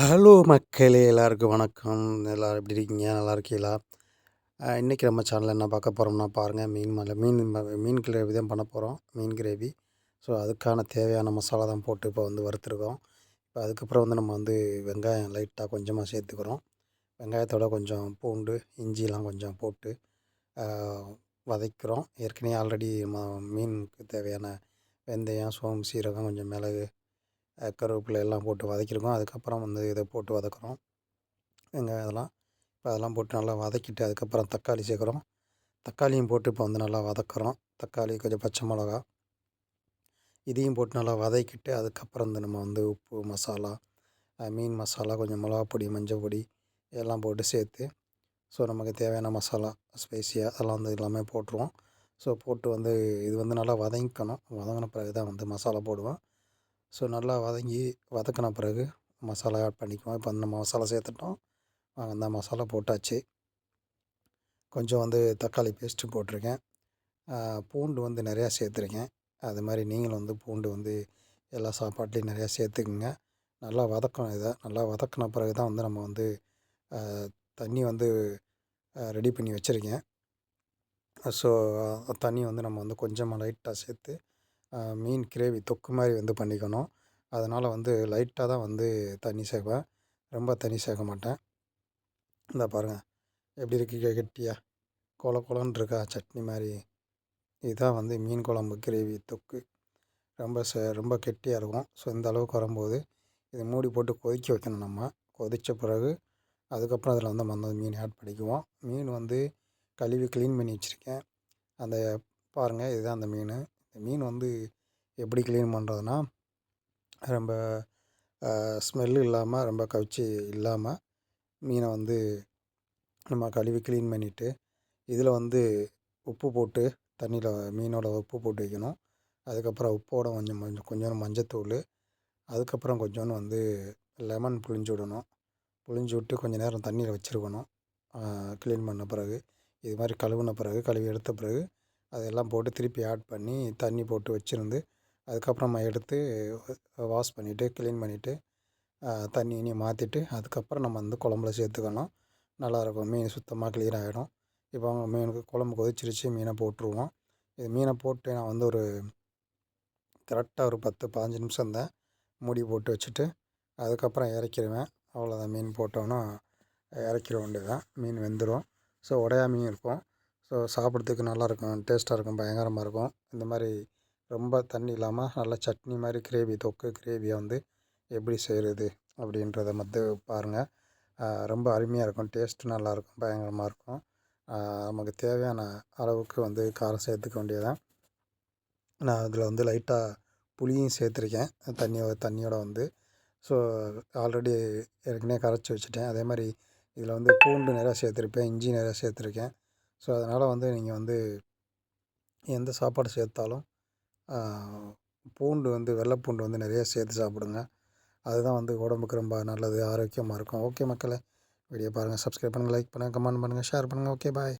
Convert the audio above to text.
Hello மக்களே எல்லாருக்கும் வணக்கம். எல்லோரும் எப்படி இருக்கீங்க? நல்லா இருக்கீங்களா? இன்றைக்கி நம்ம சேனலில் என்ன பார்க்க போகிறோம்னா பாருங்கள் மீன் மலை மீன் ம- மீன் கிரேவி தான் பண்ண போகிறோம் மீன் கிரேவி. ஸோ அதுக்கான தேவையான மசாலா தான் போட்டு இப்போ வந்து வறுத்துருக்கோம். இப்போ அதுக்கப்புறம் வந்து நம்ம வந்து வெங்காயம் லைட்டாக கொஞ்சமாக சேர்த்துக்கிறோம். வெங்காயத்தோட கொஞ்சம் பூண்டு இஞ்சிலாம் கொஞ்சம் போட்டு வதைக்கிறோம் வதக்கிறோம். ஏற்கனவே ஆல்ரெடி ம மீனுக்கு தேவையான வெந்தயம் சோம்பு சீரகம் கொஞ்சம் மிளகு கருவேப்பிலை எல்லாம் போட்டு வதக்கியிருக்கோம் அதுக்கப்புறம் வந்து இதை போட்டு வதக்குறோம். வெங்காயம் இதெல்லாம் இப்போ அதெல்லாம் போட்டு நல்லா வதக்கிட்டு அதுக்கப்புறம் தக்காளி சேர்க்குறோம். தக்காளியும் போட்டு இப்போ வந்து நல்லா வதக்குறோம். தக்காளி கொஞ்சம் பச்சை மிளகா இதையும் போட்டு நல்லா வதக்கிட்டு அதுக்கப்புறம் வந்து நம்ம வந்து உப்பு மசாலா மீன் மசாலா கொஞ்சம் மிளகா பொடி மஞ்சள் பொடி எல்லாம் போட்டு சேர்த்து ஸோ நமக்கு தேவையான மசாலா ஸ்பைசியாக அதெல்லாம் வந்து எல்லாமே போட்டுருவோம். ஸோ போட்டு வந்து இது வந்து நல்லா வதங்கிக்கணும். வதங்கின பிறகு தான் வந்து மசாலா போடுவோம். ஸோ நல்லா வதங்கி வதக்கின பிறகு மசாலா ஆட் பண்ணிக்குவோம். இப்போ அந்த மசாலா சேர்த்துட்டோம். அந்த மசாலா போட்டாச்சு. கொஞ்சம் வந்து தக்காளி பேஸ்ட்டு போட்டிருக்கேன். பூண்டு வந்து நிறையா சேர்த்துருக்கேன். அது மாதிரி நீங்களும் வந்து பூண்டு வந்து எல்லா சாப்பாட்லேயும் நிறையா சேர்த்துக்குங்க. நல்லா வதக்கணும் இதை. நல்லா வதக்கின பிறகு தான் வந்து நம்ம வந்து தண்ணி வந்து ரெடி பண்ணி வச்சுருக்கேன். ஸோ தண்ணி வந்து நம்ம வந்து கொஞ்சமாக லைட்டாக சேர்த்து மீன் கிரேவி தொக்கு மாதிரி வந்து பண்ணிக்கணும். அதனால் வந்து லைட்டாக தான் வந்து தண்ணி சேர்ப்பேன். ரொம்ப தண்ணி சேர்க்க மாட்டேன். இந்த பாருங்கள் எப்படி இருக்கு கெட்டியா? கொல கொலன்னு இருக்கா சட்னி மாதிரி இதுதான் வந்து மீன் குழம்பு கிரேவி தொக்கு. ரொம்ப ச ரொம்ப கெட்டியாக இருக்கும். ஸோ இந்த அளவுக்கு வரும்போது இதை மூடி போட்டு கொதிக்க வைக்கணும் நம்ம. கொதித்த பிறகு அதுக்கப்புறம் அதில் வந்து நம்ம மீன் ஆட் பண்ணிக்குவோம். மீன் வந்து கழுவி க்ளீன் பண்ணி வச்சுருக்கேன். அந்த பாருங்கள் இதுதான் அந்த மீன். மீன் வந்து எப்படி க்ளீன் பண்ணுறதுனா ரொம்ப ஸ்மெல்லு இல்லாமல் ரொம்ப கவிச்சி இல்லாமல் மீனை வந்து நம்ம கழுவி க்ளீன் பண்ணிவிட்டு இதில் வந்து உப்பு போட்டு தண்ணியில் மீனோட உப்பு போட்டு வைக்கணும். அதுக்கப்புறம் உப்போட கொஞ்சம் கொஞ்சம் கொஞ்சம் மஞ்சத்தூள். அதுக்கப்புறம் கொஞ்சோண்டு வந்து லெமன் புழிஞ்சு விடணும். புழிஞ்சு விட்டு கொஞ்சம் நேரம் தண்ணியில் வச்சுருக்கணும். க்ளீன் பண்ண பிறகு. இது மாதிரி கழுவுன பிறகு கழுவி எடுத்த பிறகு அதெல்லாம் போட்டு திருப்பி ஆட் பண்ணி தண்ணி போட்டு வச்சுருந்து அதுக்கப்புறமா எடுத்து வாஷ் பண்ணிவிட்டு க்ளீன் பண்ணிவிட்டு தண்ணி இனி மாற்றிட்டு அதுக்கப்புறம் நம்ம வந்து குழம்புல சேர்த்துக்கணும். நல்லாயிருக்கும். மீன் சுத்தமாக க்ளீன் ஆகிடும் இப்போ அவங்க மீனுக்கு குழம்பு கொதிச்சிருச்சு மீனை போட்டுருவோம். இது மீனை போட்டு நான் வந்து ஒரு கரெக்டாக ஒரு பத்து பாஞ்சு நிமிஷம் தான் மூடி போட்டு வச்சுட்டு அதுக்கப்புறம் இறக்கிடுவேன் அவ்வளோதான் மீன் போட்டோன்னா இறக்கிட வேண்டியதுதான். மீன் வெந்துடும் ஸோ உடையா மீன் இருக்கும். ஸோ சாப்பிட்றதுக்கு நல்லாயிருக்கும் டேஸ்ட்டாக இருக்கும் பயங்கரமாக இருக்கும். இந்த மாதிரி ரொம்ப தண்ணி இல்லாமல் நல்லா சட்னி மாதிரி கிரேவி தொக்கு கிரேவியை வந்து எப்படி செய்கிறது அப்படின்றத மட்டும் பாருங்கள் ரொம்ப அருமையாக இருக்கும் டேஸ்ட்டு நல்லாயிருக்கும் பயங்கரமாக இருக்கும். நமக்கு தேவையான அளவுக்கு வந்து காரம் சேர்த்துக்க வேண்டியதான் நான் அதில் வந்து லைட்டாக புளியும் சேர்த்துருக்கேன் தண்ணியோட தண்ணியோட வந்து. ஸோ ஆல்ரெடி ஏற்கனவே கரைச்சி வச்சுட்டேன். அதே மாதிரி இதில் வந்து பூண்டு நிறையா சேர்த்துருப்பேன் இஞ்சி நிறையா சேர்த்துருக்கேன். ஸோ அதனால் வந்து நீங்கள் வந்து எந்த சாப்பாடு சேர்த்தாலும் பூண்டு வந்து வெள்ளை பூண்டு வந்து நிறையா சேர்த்து சாப்பிடுங்க. அதுதான் வந்து உடம்புக்கு ரொம்ப நல்லது ஆரோக்கியமாக இருக்கும். ஓகே மக்களே வீடியோ பாருங்கள் சப்ஸ்கிரைப் பண்ணுங்கள் லைக் பண்ணுங்கள் கமெண்ட் பண்ணுங்கள் ஷேர் பண்ணுங்கள் ஓகே பாய்